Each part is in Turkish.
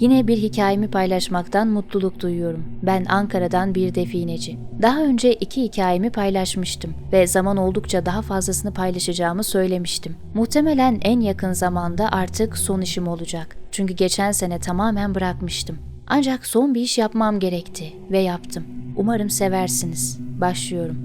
Yine bir hikayemi paylaşmaktan mutluluk duyuyorum. Ben Ankara'dan bir defineci. Daha önce iki hikayemi paylaşmıştım ve zaman oldukça daha fazlasını paylaşacağımı söylemiştim. Muhtemelen en yakın zamanda artık son işim olacak. Çünkü geçen sene tamamen bırakmıştım. Ancak son bir iş yapmam gerekti ve yaptım. Umarım seversiniz. Başlıyorum.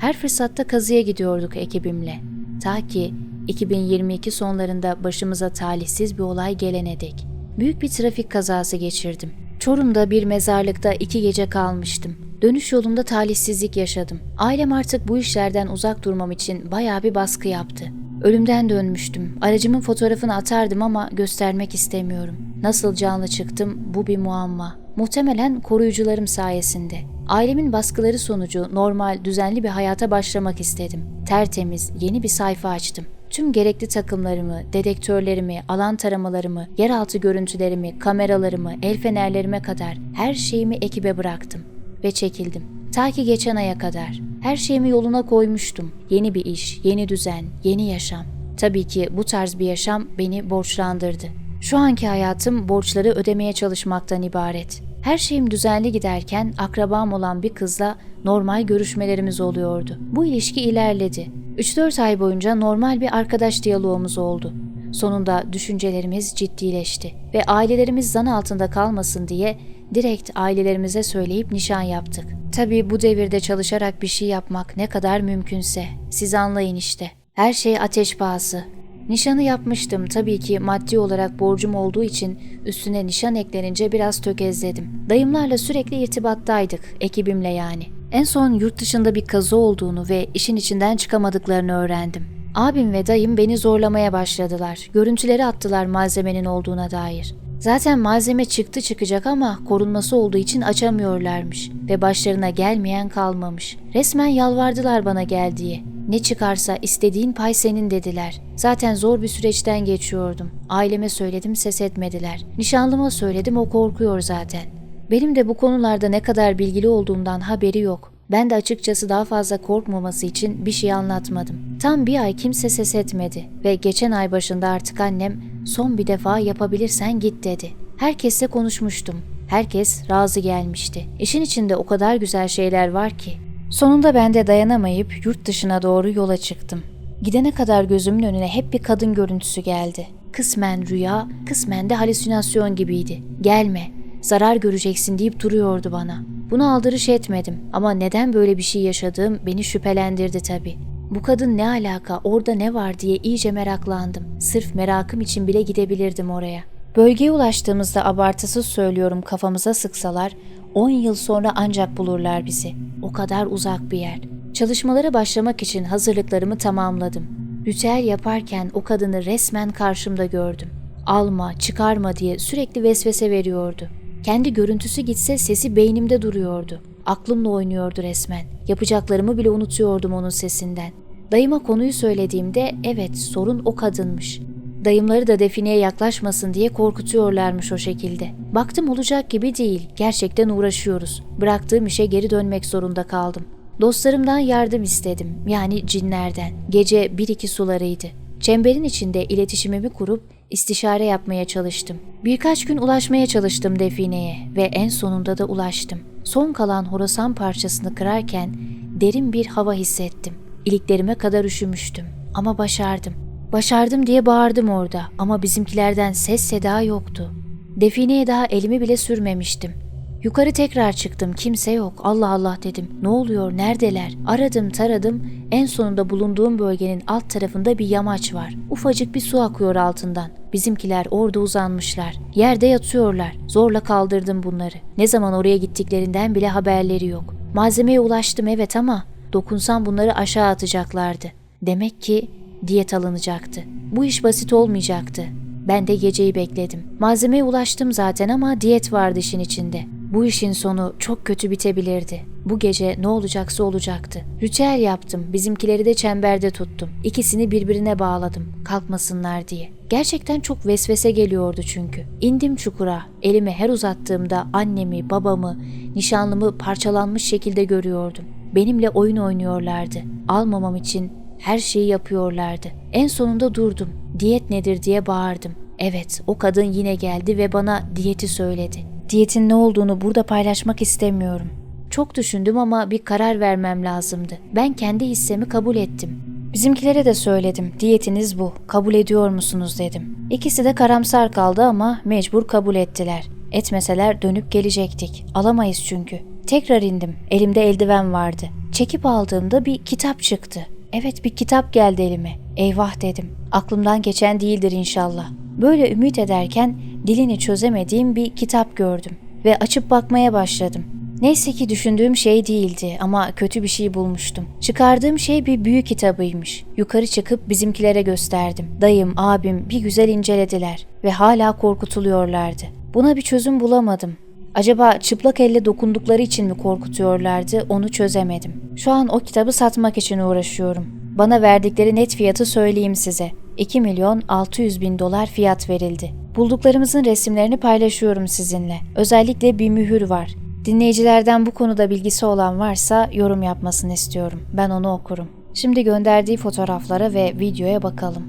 Her fırsatta kazıya gidiyorduk ekibimle. Ta ki 2022 sonlarında başımıza talihsiz bir olay gelene dek. Büyük bir trafik kazası geçirdim. Çorum'da bir mezarlıkta iki gece kalmıştım. Dönüş yolunda talihsizlik yaşadım. Ailem artık bu işlerden uzak durmam için bayağı bir baskı yaptı. Ölümden dönmüştüm. Aracımın fotoğrafını atardım ama göstermek istemiyorum. Nasıl canlı çıktım bu bir muamma. Muhtemelen koruyucularım sayesinde. Ailemin baskıları sonucu normal, düzenli bir hayata başlamak istedim. Tertemiz, yeni bir sayfa açtım. Tüm gerekli takımlarımı, dedektörlerimi, alan taramalarımı, yeraltı görüntülerimi, kameralarımı, el fenerlerime kadar her şeyimi ekibe bıraktım ve çekildim. Ta ki geçen aya kadar. Her şeyimi yoluna koymuştum. Yeni bir iş, yeni düzen, yeni yaşam. Tabii ki bu tarz bir yaşam beni borçlandırdı. Şu anki hayatım borçları ödemeye çalışmaktan ibaret. Her şeyim düzenli giderken akrabam olan bir kızla normal görüşmelerimiz oluyordu. Bu ilişki ilerledi. 3-4 ay boyunca normal bir arkadaş diyalogumuz oldu. Sonunda düşüncelerimiz ciddileşti ve ailelerimiz zan altında kalmasın diye direkt ailelerimize söyleyip nişan yaptık. Tabii bu devirde çalışarak bir şey yapmak ne kadar mümkünse. Siz anlayın işte. Her şey ateş pahası. Nişanı yapmıştım. Tabii ki maddi olarak borcum olduğu için üstüne nişan eklenince biraz tökezledim. Dayımlarla sürekli irtibattaydık, ekibimle yani. En son yurt dışında bir kazı olduğunu ve işin içinden çıkamadıklarını öğrendim. Abim ve dayım beni zorlamaya başladılar. Görüntüleri attılar malzemenin olduğuna dair. Zaten malzeme çıktı çıkacak ama korunması olduğu için açamıyorlarmış ve başlarına gelmeyen kalmamış. Resmen yalvardılar bana gel diye. Ne çıkarsa istediğin pay senin dediler. Zaten zor bir süreçten geçiyordum. Aileme söyledim ses etmediler. Nişanlıma söyledim o korkuyor zaten. Benim de bu konularda ne kadar bilgili olduğumdan haberi yok. Ben de açıkçası daha fazla korkmaması için bir şey anlatmadım. Tam bir ay kimse ses etmedi ve geçen ay başında artık annem son bir defa yapabilirsen git dedi. Herkesle konuşmuştum. Herkes razı gelmişti. İşin içinde o kadar güzel şeyler var ki. Sonunda ben de dayanamayıp yurt dışına doğru yola çıktım. Gidene kadar gözümün önüne hep bir kadın görüntüsü geldi. Kısmen rüya, kısmen de halüsinasyon gibiydi. Gelme, zarar göreceksin deyip duruyordu bana. Bunu aldırış etmedim ama neden böyle bir şey yaşadığım beni şüphelendirdi tabii. Bu kadın ne alaka, orada ne var diye iyice meraklandım. Sırf merakım için bile gidebilirdim oraya. Bölgeye ulaştığımızda abartısız söylüyorum kafamıza sıksalar 10 yıl sonra ancak bulurlar bizi. O kadar uzak bir yer. Çalışmalara başlamak için hazırlıklarımı tamamladım. Ritüel yaparken o kadını resmen karşımda gördüm. Alma, çıkarma diye sürekli vesvese veriyordu. Kendi görüntüsü gitse sesi beynimde duruyordu. Aklımla oynuyordu resmen. Yapacaklarımı bile unutuyordum onun sesinden. Dayıma konuyu söylediğimde evet sorun o kadınmış. Dayımları da defineye yaklaşmasın diye korkutuyorlarmış o şekilde. Baktım olacak gibi değil. Gerçekten uğraşıyoruz. Bıraktığım işe geri dönmek zorunda kaldım. Dostlarımdan yardım istedim. Yani cinlerden. Gece 1-2 sularıydı. Çemberin içinde iletişimimi kurup istişare yapmaya çalıştım. Birkaç gün ulaşmaya çalıştım defineye ve en sonunda da ulaştım. Son kalan horasan parçasını kırarken derin bir hava hissettim. İliklerime kadar üşümüştüm ama başardım. Başardım diye bağırdım orada ama bizimkilerden ses seda yoktu. Defineye daha elimi bile sürmemiştim. Yukarı tekrar çıktım. Kimse yok. Allah Allah dedim. Ne oluyor? Neredeler? Aradım, taradım. En sonunda bulunduğum bölgenin alt tarafında bir yamaç var. Ufacık bir su akıyor altından. Bizimkiler orada uzanmışlar. Yerde yatıyorlar. Zorla kaldırdım bunları. Ne zaman oraya gittiklerinden bile haberleri yok. Malzemeye ulaştım evet ama dokunsam bunları aşağı atacaklardı. Demek ki diyet alınacaktı. Bu iş basit olmayacaktı. Ben de geceyi bekledim. Malzemeye ulaştım zaten ama diyet vardı işin içinde. Bu işin sonu çok kötü bitebilirdi. Bu gece ne olacaksa olacaktı. Ritüel yaptım. Bizimkileri de çemberde tuttum. İkisini birbirine bağladım. Kalkmasınlar diye. Gerçekten çok vesvese geliyordu çünkü. İndim çukura. Elimi her uzattığımda annemi, babamı, nişanlımı parçalanmış şekilde görüyordum. Benimle oyun oynuyorlardı. Almamam için her şeyi yapıyorlardı. En sonunda durdum. Diyet nedir diye bağırdım. Evet, o kadın yine geldi ve bana diyeti söyledi. Diyetin ne olduğunu burada paylaşmak istemiyorum. Çok düşündüm ama bir karar vermem lazımdı. Ben kendi hissemi kabul ettim. Bizimkilere de söyledim. Diyetiniz bu. Kabul ediyor musunuz dedim. İkisi de karamsar kaldı ama mecbur kabul ettiler. Etmeseler dönüp gelecektik. Alamayız çünkü. Tekrar indim. Elimde eldiven vardı. Çekip aldığımda bir kitap çıktı. Evet bir kitap geldi elime. Eyvah dedim. Aklımdan geçen değildir inşallah. Böyle ümit ederken dilini çözemediğim bir kitap gördüm ve açıp bakmaya başladım. Neyse ki düşündüğüm şey değildi ama kötü bir şey bulmuştum. Çıkardığım şey bir büyü kitabıymış. Yukarı çıkıp bizimkilere gösterdim. Dayım, abim bir güzel incelediler ve hala korkutuluyorlardı. Buna bir çözüm bulamadım. Acaba çıplak elle dokundukları için mi korkutuyorlardı onu çözemedim. Şu an o kitabı satmak için uğraşıyorum. Bana verdikleri net fiyatı söyleyeyim size. 2 milyon 600 bin dolar fiyat verildi. Bulduklarımızın resimlerini paylaşıyorum sizinle. Özellikle bir mühür var. Dinleyicilerden bu konuda bilgisi olan varsa yorum yapmasını istiyorum. Ben onu okurum. Şimdi gönderdiği fotoğraflara ve videoya bakalım.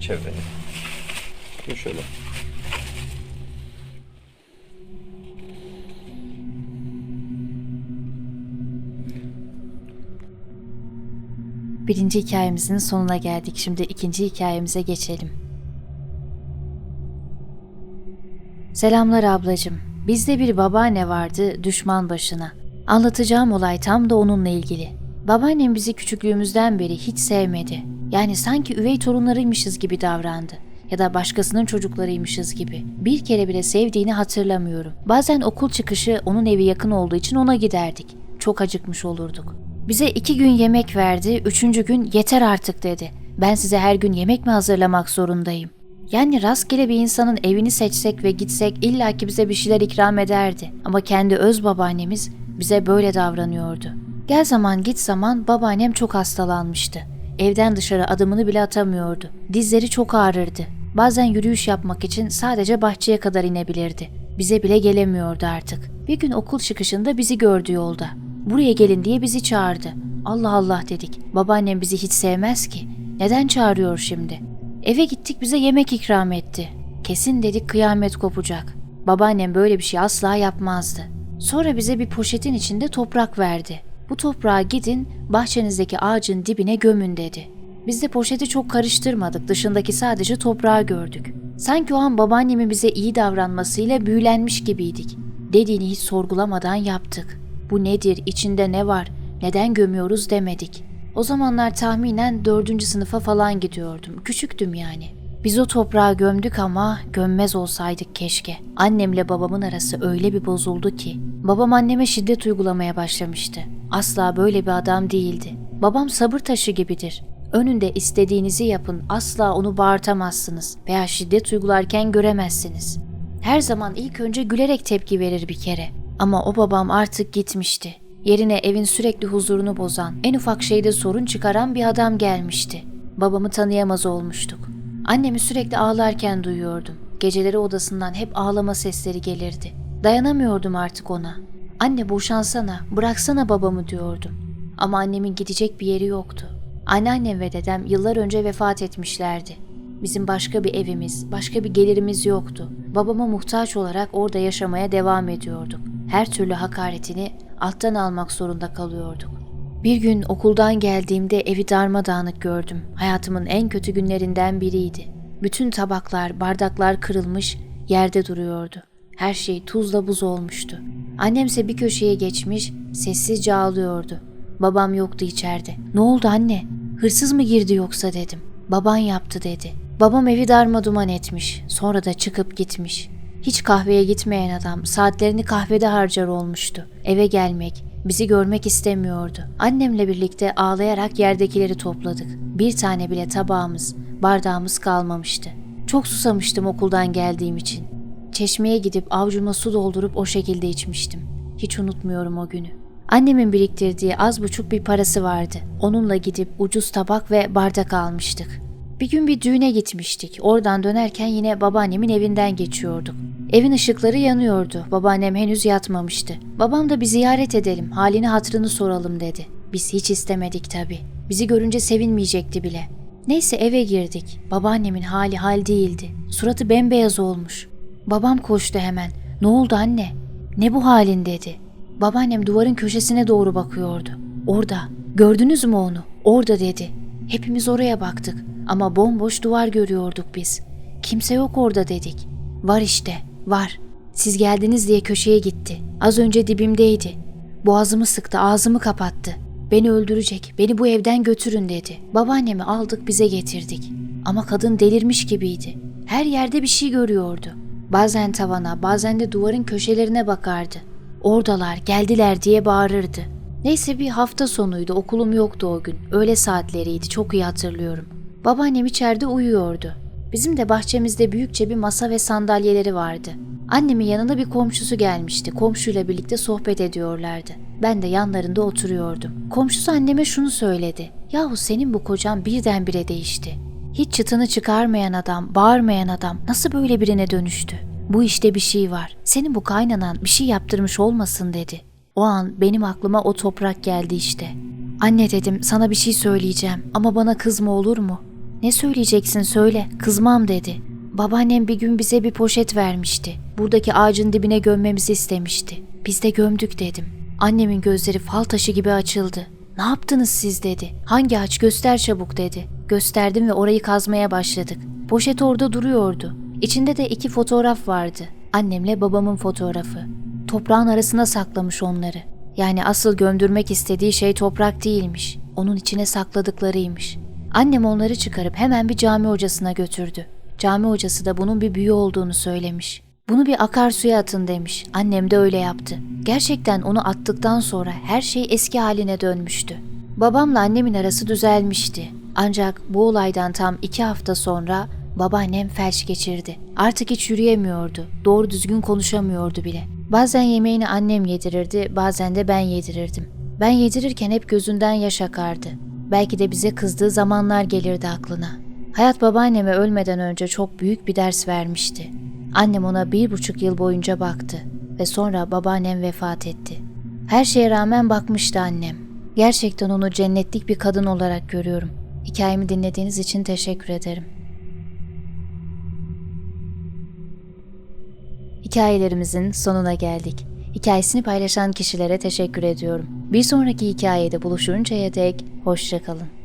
Çevreni. Şöyle. Birinci hikayemizin sonuna geldik. Şimdi ikinci hikayemize geçelim. Selamlar ablacığım. Bizde bir babaanne vardı düşman başına. Anlatacağım olay tam da onunla ilgili. Babaannem bizi küçüklüğümüzden beri hiç sevmedi. Yani sanki üvey torunlarıymışız gibi davrandı ya da başkasının çocuklarıymışız gibi. Bir kere bile sevdiğini hatırlamıyorum. Bazen okul çıkışı onun evi yakın olduğu için ona giderdik. Çok acıkmış olurduk. Bize iki gün yemek verdi, üçüncü gün yeter artık dedi. Ben size her gün yemek mi hazırlamak zorundayım? Yani rastgele bir insanın evini seçsek ve gitsek illaki bize bir şeyler ikram ederdi. Ama kendi öz babaannemiz bize böyle davranıyordu. Gel zaman git zaman babaannem çok hastalanmıştı. Evden dışarı adımını bile atamıyordu. Dizleri çok ağrırdı. Bazen yürüyüş yapmak için sadece bahçeye kadar inebilirdi. Bize bile gelemiyordu artık. Bir gün okul çıkışında bizi gördü yolda. Buraya gelin diye bizi çağırdı. Allah Allah dedik. Babaannem bizi hiç sevmez ki. Neden çağırıyor şimdi? Eve gittik bize yemek ikram etti. Kesin dedik kıyamet kopacak. Babaannem böyle bir şey asla yapmazdı. Sonra bize bir poşetin içinde toprak verdi. Bu toprağa gidin bahçenizdeki ağacın dibine gömün dedi. Biz de poşeti çok karıştırmadık. Dışındaki sadece toprağı gördük. Sanki o an babaannemin bize iyi davranmasıyla büyülenmiş gibiydik. Dediğini hiç sorgulamadan yaptık. Bu nedir, içinde ne var, neden gömüyoruz demedik. O zamanlar tahminen dördüncü sınıfa falan gidiyordum. Küçüktüm yani. Biz o toprağı gömdük ama gömmez olsaydık keşke. Annemle babamın arası öyle bir bozuldu ki. Babam anneme şiddet uygulamaya başlamıştı. Asla böyle bir adam değildi. Babam sabır taşı gibidir. Önünde istediğinizi yapın, asla onu bağırtamazsınız veya şiddet uygularken göremezsiniz. Her zaman ilk önce gülerek tepki verir bir kere. Ama o babam artık gitmişti. Yerine evin sürekli huzurunu bozan, en ufak şeyde sorun çıkaran bir adam gelmişti. Babamı tanıyamaz olmuştuk. Annemi sürekli ağlarken duyuyordum. Geceleri odasından hep ağlama sesleri gelirdi. Dayanamıyordum artık ona. Anne boşansana, bıraksana babamı diyordum. Ama annemin gidecek bir yeri yoktu. Anneannem ve dedem yıllar önce vefat etmişlerdi. Bizim başka bir evimiz, başka bir gelirimiz yoktu. Babama muhtaç olarak orada yaşamaya devam ediyorduk. Her türlü hakaretini alttan almak zorunda kalıyorduk. Bir gün okuldan geldiğimde evi darmadağınık gördüm. Hayatımın en kötü günlerinden biriydi. Bütün tabaklar, bardaklar kırılmış, yerde duruyordu. Her şey tuzla buz olmuştu. Annemse bir köşeye geçmiş, sessizce ağlıyordu. Babam yoktu içeride. Ne oldu anne? Hırsız mı girdi yoksa dedim. Baban yaptı dedi. Babam evi darma duman etmiş. Sonra da çıkıp gitmiş. Hiç kahveye gitmeyen adam saatlerini kahvede harcar olmuştu. Eve gelmek, Bizi görmek istemiyordu. Annemle birlikte ağlayarak yerdekileri topladık. Bir tane bile tabağımız, bardağımız kalmamıştı. Çok susamıştım okuldan geldiğim için. Çeşmeye gidip avcuma su doldurup o şekilde içmiştim. Hiç unutmuyorum o günü. Annemin biriktirdiği az buçuk bir parası vardı. Onunla gidip ucuz tabak ve bardak almıştık. Bir gün bir düğüne gitmiştik. Oradan dönerken yine babaannemin evinden geçiyorduk. Evin ışıkları yanıyordu. Babaannem henüz yatmamıştı. Babam da bir ziyaret edelim, halini hatırını soralım dedi. Biz hiç istemedik tabii. Bizi görünce sevinmeyecekti bile. Neyse eve girdik. Babaannemin hali hal değildi. Suratı bembeyaz olmuş. Babam koştu hemen. Ne oldu anne? Ne bu halin dedi. Babaannem duvarın köşesine doğru bakıyordu. Orada. Gördünüz mü onu? Orada dedi. Hepimiz oraya baktık ama bomboş duvar görüyorduk biz. Kimse yok orada dedik. Var işte, var. Siz geldiniz diye köşeye gitti. Az önce dibimdeydi. Boğazımı sıktı, ağzımı kapattı. Beni öldürecek, beni bu evden götürün dedi. Babaannemi aldık bize getirdik. Ama kadın delirmiş gibiydi. Her yerde bir şey görüyordu. Bazen tavana, bazen de duvarın köşelerine bakardı. Oradalar, geldiler diye bağırırdı. Neyse bir hafta sonuydu, okulum yoktu o gün. Öğle saatleriydi, çok iyi hatırlıyorum. Babaannem içeride uyuyordu. Bizim de bahçemizde büyükçe bir masa ve sandalyeleri vardı. Annemin yanına bir komşusu gelmişti. Komşuyla birlikte sohbet ediyorlardı. Ben de yanlarında oturuyordum. Komşusu anneme şunu söyledi. Yahu senin bu kocan birdenbire değişti. Hiç çıtını çıkarmayan adam, bağırmayan adam nasıl böyle birine dönüştü? Bu işte bir şey var. Senin bu kaynanan bir şey yaptırmış olmasın dedi. O an benim aklıma o toprak geldi işte. Anne dedim sana bir şey söyleyeceğim ama bana kızma olur mu? Ne söyleyeceksin söyle kızmam dedi. Babaannem bir gün bize bir poşet vermişti. Buradaki ağacın dibine gömmemizi istemişti. Biz de gömdük dedim. Annemin gözleri fal taşı gibi açıldı. Ne yaptınız siz dedi. Hangi ağaç göster çabuk dedi. Gösterdim ve orayı kazmaya başladık. Poşet orada duruyordu. İçinde de iki fotoğraf vardı. Annemle babamın fotoğrafı. Toprağın arasına saklamış onları. Yani asıl gömdürmek istediği şey toprak değilmiş. Onun içine sakladıklarıymış. Annem onları çıkarıp hemen bir cami hocasına götürdü. Cami hocası da bunun bir büyü olduğunu söylemiş. Bunu bir akarsuya atın demiş. Annem de öyle yaptı. Gerçekten onu attıktan sonra her şey eski haline dönmüştü. Babamla annemin arası düzelmişti. Ancak bu olaydan tam iki hafta sonra babaannem felç geçirdi. Artık hiç yürüyemiyordu. Doğru düzgün konuşamıyordu bile. Bazen yemeğini annem yedirirdi, bazen de ben yedirirdim. Ben yedirirken hep gözünden yaş akardı. Belki de bize kızdığı zamanlar gelirdi aklına. Hayat babaanneme ölmeden önce çok büyük bir ders vermişti. Annem ona bir buçuk yıl boyunca baktı ve sonra babaannem vefat etti. Her şeye rağmen bakmıştı annem. Gerçekten onu cennetlik bir kadın olarak görüyorum. Hikayemi dinlediğiniz için teşekkür ederim. Hikayelerimizin sonuna geldik. Hikayesini paylaşan kişilere teşekkür ediyorum. Bir sonraki hikayede buluşuncaya dek hoşçakalın.